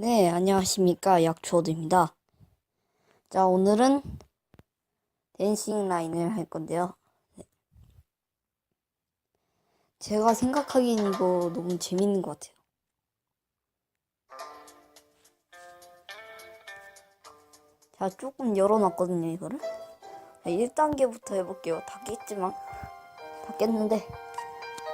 네, 안녕하십니까. 약초드입니다. 자, 오늘은 댄싱 라인을 할 건데요. 네. 제가 생각하기엔 이거 너무 재밌는 것 같아요. 자, 조금 열어놨거든요, 이거를. 자, 1단계부터 해볼게요. 다 깼지만. 다 깼는데,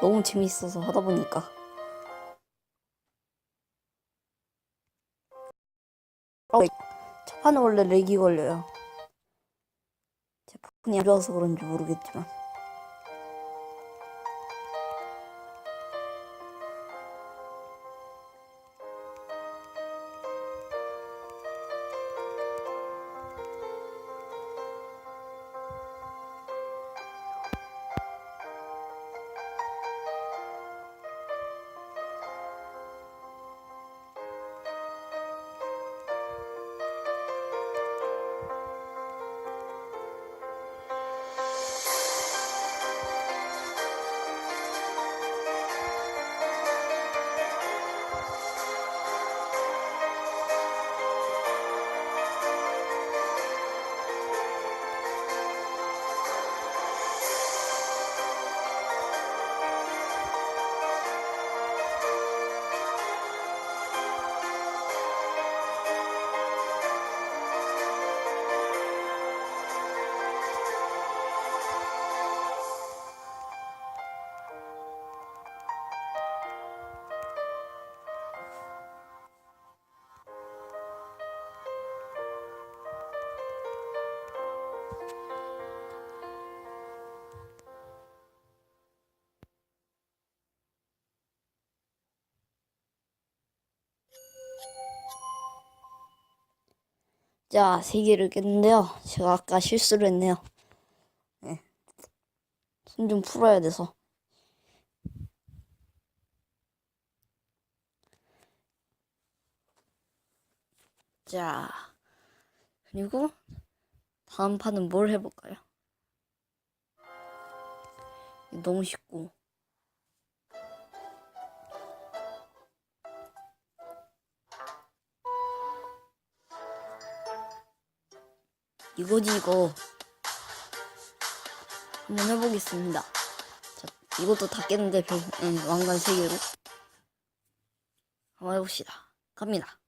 너무 재밌어서 하다 보니까. 어, 첫 판은 원래 렉이 걸려요. 제 폰이 안 좋아서 그런지 모르겠지만. 자, 세 개를 깼는데요. 제가 아까 실수를 했네요. 네. 손 좀 풀어야 돼서. 자, 그리고 다음 판은 뭘 해볼까요? 너무 쉽고. 이거지 이거 한번 해보겠습니다. 자, 이것도 다 깼는데 별, 응, 왕관 세 개로 한번 해봅시다. 갑니다.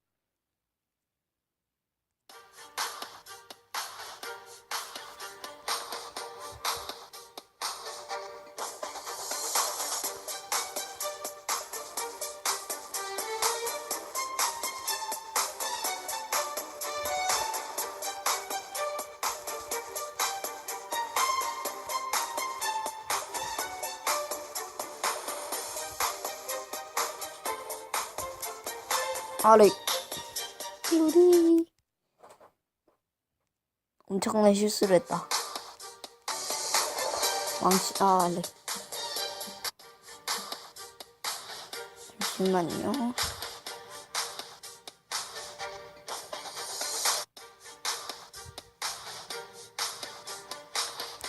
아래 띠로리 엄청난 실수를 했다. 왕씨 아 네. 잠시만요.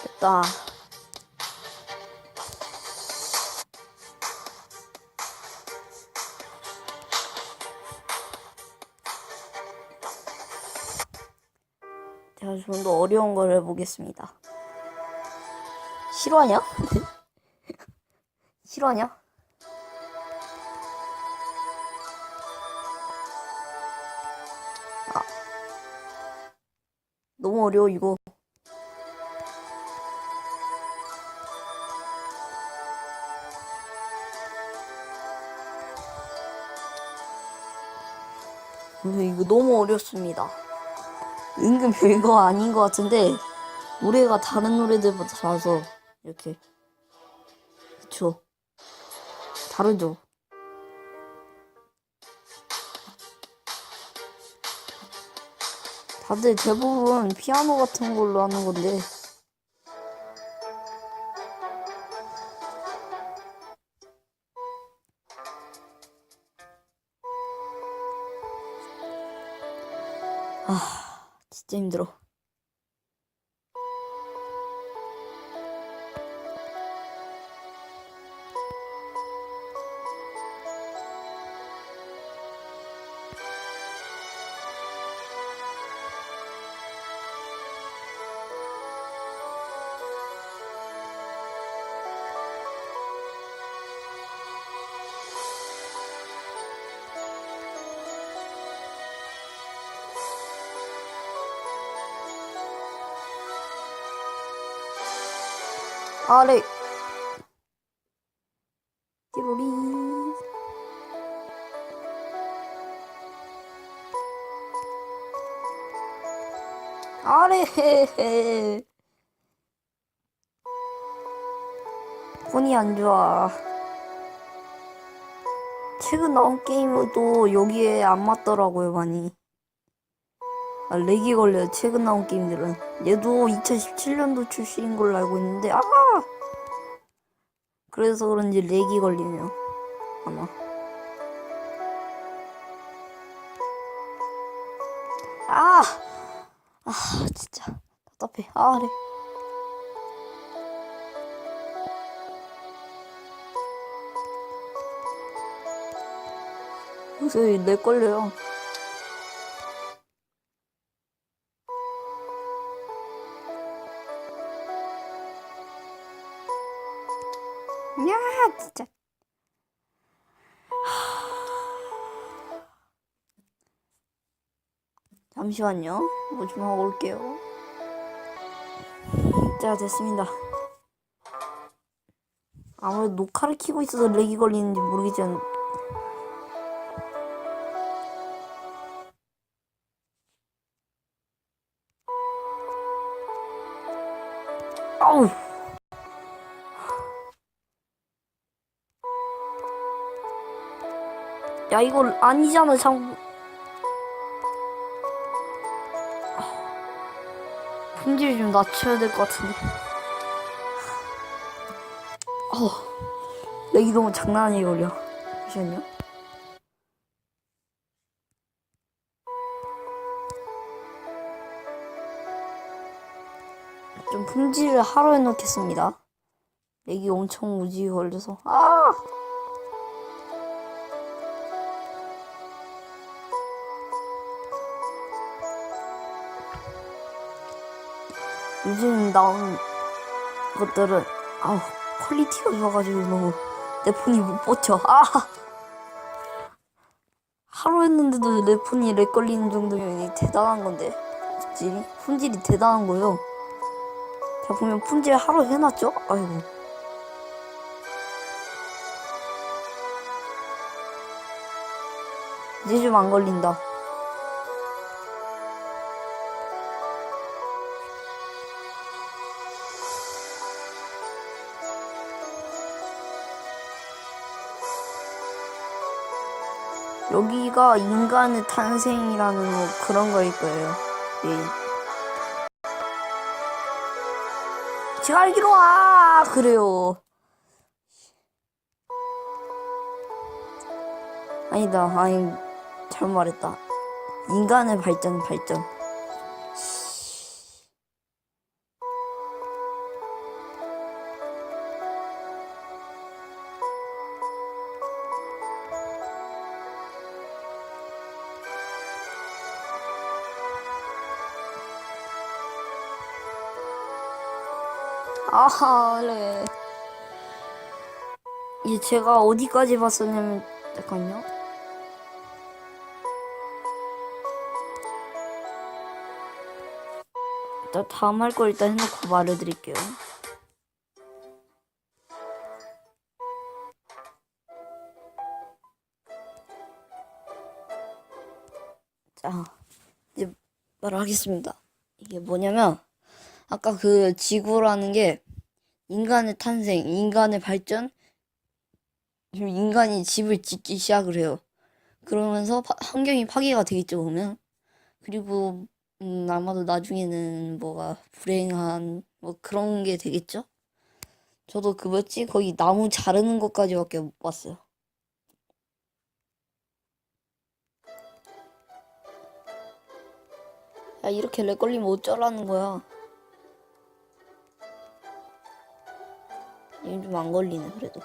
됐다. 좀 더 어려운 걸 해보겠습니다. 실화냐? 실화냐? 아. 너무 어려워, 이거. 이거 너무 어렵습니다. 은근 별거 아닌 것 같은데 노래가 다른 노래들보다 잘해서 이렇게. 그쵸? 다르죠? 다들 대부분 피아노 같은 걸로 하는 건데. 아 진짜 힘들어 아래 띠로리. 아래 폰이 안 좋아. 최근 나온 게임도 여기에 안 맞더라고요 많이 아, 렉이 걸려요. 최근 나온 게임들은. 얘도 2017년도 출시인 걸로 알고 있는데 아! 그래서 그런지 렉이 걸리네요. 아마. 아! 아 진짜. 답답해. 아 그래 요새 렉 걸려요 잠시만요. 뭐 좀 하고 올게요. 자 됐습니다. 아무래도 녹화를 키고 있어서 렉이 걸리는지 모르겠지만 아우! 야 이거 아니잖아 참 품질 좀 낮춰야 될 것 같은데. 어 렉이 너무 장난 아니게 걸려. 잠시만요. 좀 품질을 하루 해놓겠습니다. 렉이 엄청 우지게 걸려서. 아 요즘 나온 것들은 아우 퀄리티가 좋아가지고 너무 내 폰이 못 버텨. 아! 하루 했는데도 내 폰이 렉 걸리는 정도면 이 대단한 건데? 품질이 품질이 대단한 거요. 자 보면 품질 하루 해놨죠? 아이고. 이제 좀 안 걸린다 여기가 인간의 탄생이라는 뭐 그런 거일 거예요. 예. 제가 알기로 아 그래요. 아니다, 아니 잘못 말했다. 인간의 발전, 발전. 아하, 네. 이제 제가 어디까지 봤었냐면, 잠깐요. 일단 다음 할 거 일단 해놓고 말해드릴게요. 자, 이제 말하겠습니다. 이게 뭐냐면, 아까 그 지구라는 게 인간의 탄생, 인간의 발전, 인간이 집을 짓기 시작을 해요. 그러면서 파- 환경이 파괴가 되겠죠, 보면. 그리고 음, 아마도 나중에는 뭐가 불행한 뭐 그런 게 되겠죠? 저도 그 뭐지? 거기 나무 자르는 것까지밖에 못 봤어요. 야, 이렇게 렉 걸리면 어쩌라는 거야? 얘는 좀 안 걸리네, 그래도.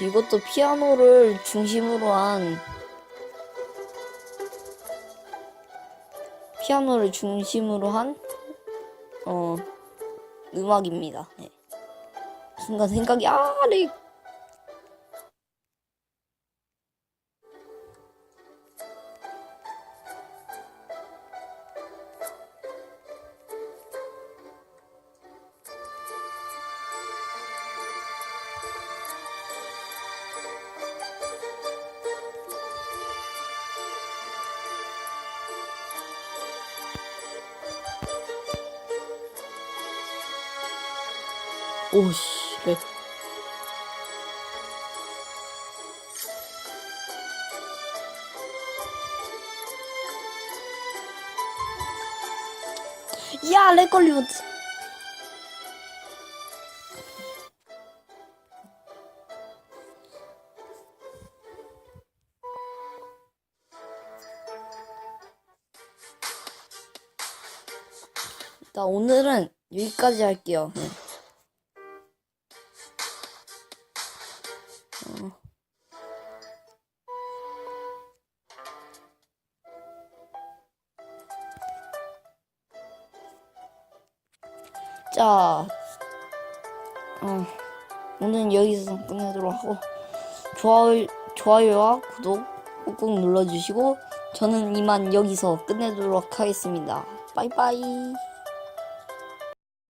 이것도 피아노를 중심으로 한 피아노를 중심으로 한 어, 음악입니다. 네. 순간 생각이 아, 렉. 오씨, 렉. 야, 렉 걸리면. 나 오늘은 여기까지 할게요. 네. 자, 어, 오늘은 여기서 끝내도록 하고 좋아요, 좋아요와 구독 꾹꾹 눌러주시고 저는 이만 여기서 끝내도록 하겠습니다. 빠이빠이.